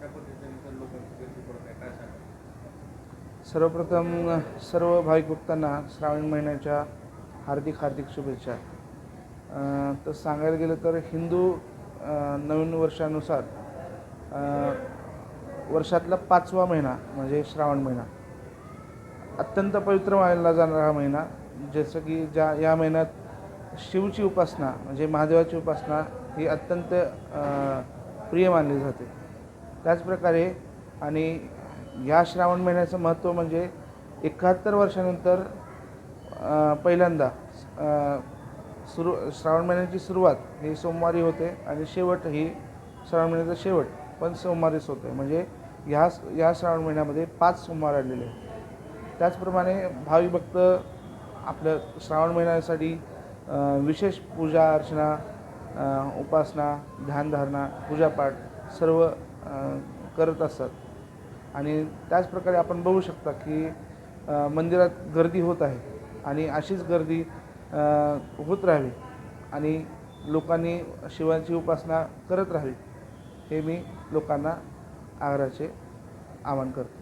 त्या पद्धतीने लोकांची गर्दी पडत आहे. काय सांगा सर्वप्रथम सर्व भाविक भक्तांना श्रावण महिन्याच्या हार्दिक हार्दिक शुभेच्छा. तर सांगायला गेलं तर हिंदू नवीन वर्षानुसार वर्षातला पाचवा महिना म्हणजे श्रावण महिना. अत्यंत पवित्र मानला जाणारा हा महिना जसं की ज्या या महिन्यात शिवची उपासना म्हणजे महादेवाची उपासना ही अत्यंत प्रिय मानली जाते. त्याचप्रकारे आणि या श्रावण महिन्याचं महत्त्व म्हणजे एकाहत्तर वर्षानंतर पहिल्यांदा अं, सुरू श्रावण महिन्याची सुरुवात ही सोमवारी होते आणि शेवट ही श्रावण महिन्याचा शेवट पण सोमवारीच होते. म्हणजे ह्या या श्रावण महिन्यामध्ये पाच सोमवार आलेले आहेत. त्याचप्रमाणे भाविक भक्त आपलं श्रावण महिन्यासाठी विशेष पूजा अर्चना उपासना ध्यानधारणा पूजापाठ सर्व करत असतात. आणि त्याचप्रकारे आपण बघू शकता की मंदिरात गर्दी होत आहे आणि अशीच गर्दी होत राहावी आणि लोकांनी शिवाची उपासना करत राहावी हे मी लोकांना आग्रहाचे आवाहन करतो.